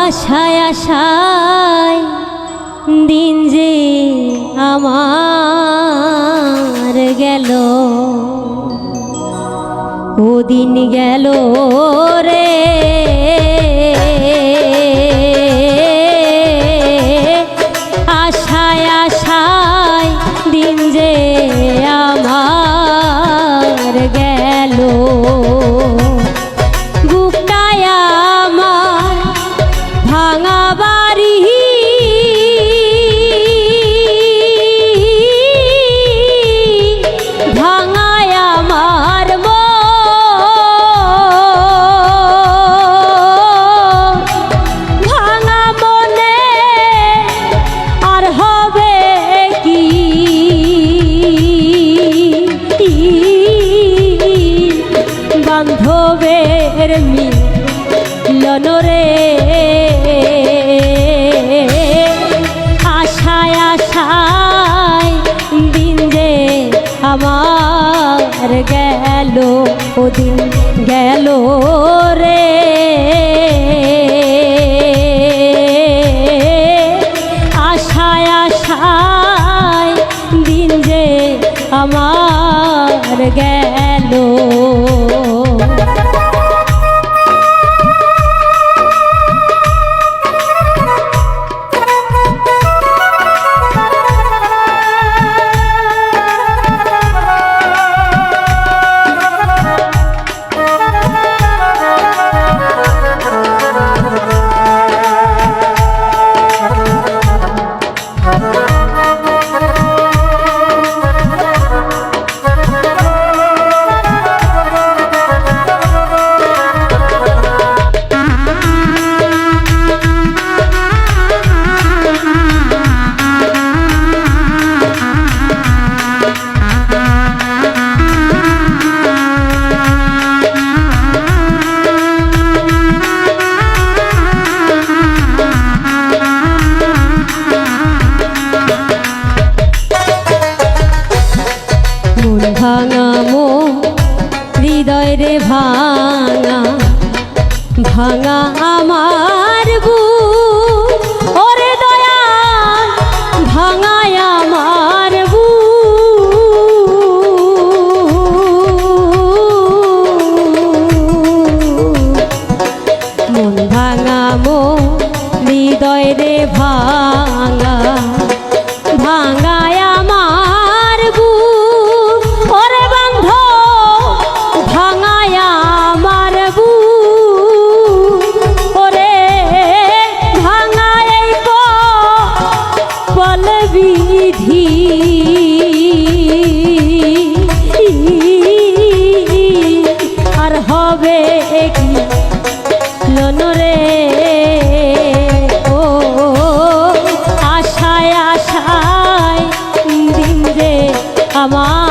আশায় আশায় দিন যে আমার গেল। ও দিন গেল রে। চোখের মিল লনরে আশায় আশায় দিন যে আমার গেল ও গেল রে। amor.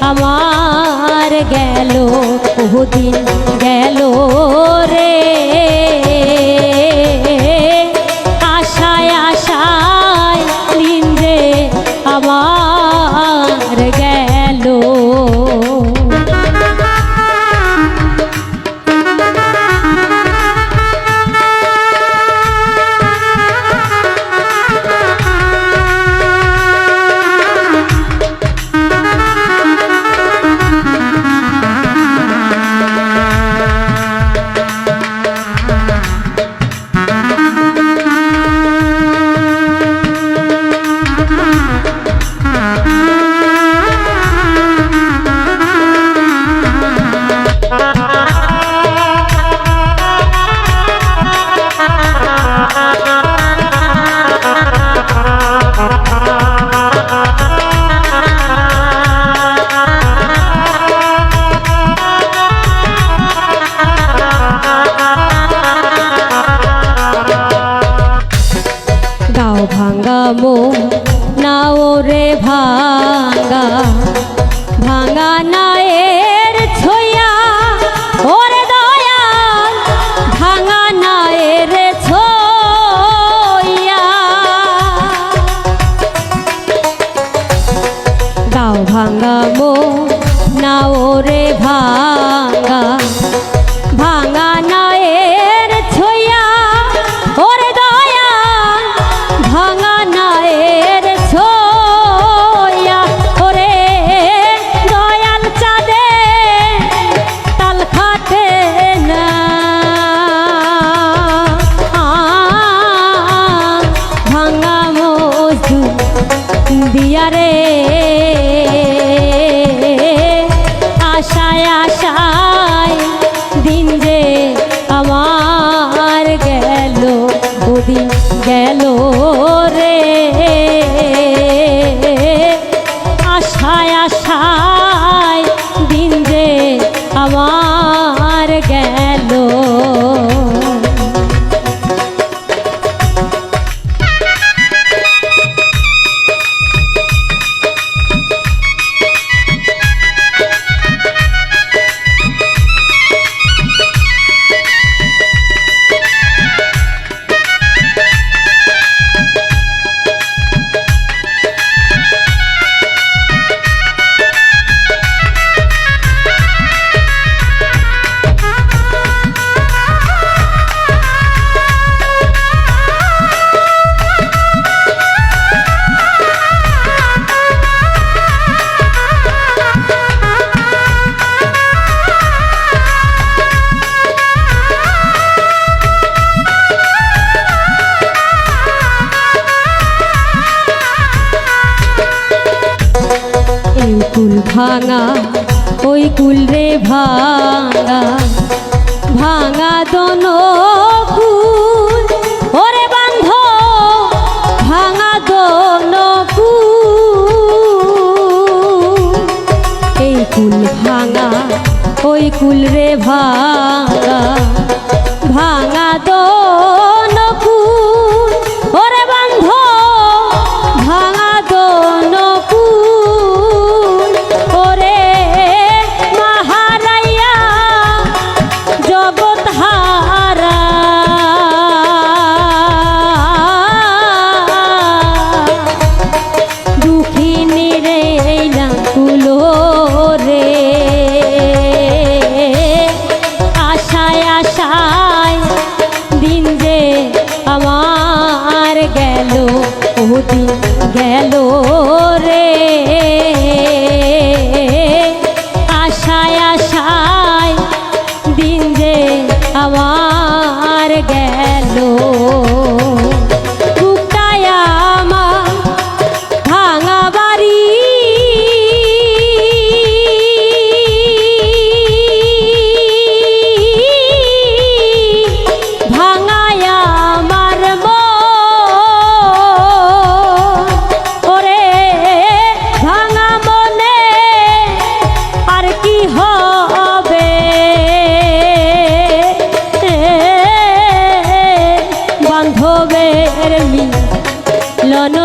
আমার গেল দিন নাও ভাঙাবো নাও রে ভাঙা। আশা। দন ফুল। ওরে বান্ধ ভাঙা দন ফুল। এই কুল ভাঙা ওই ফুল রে ভাই আশা ভবের মিলন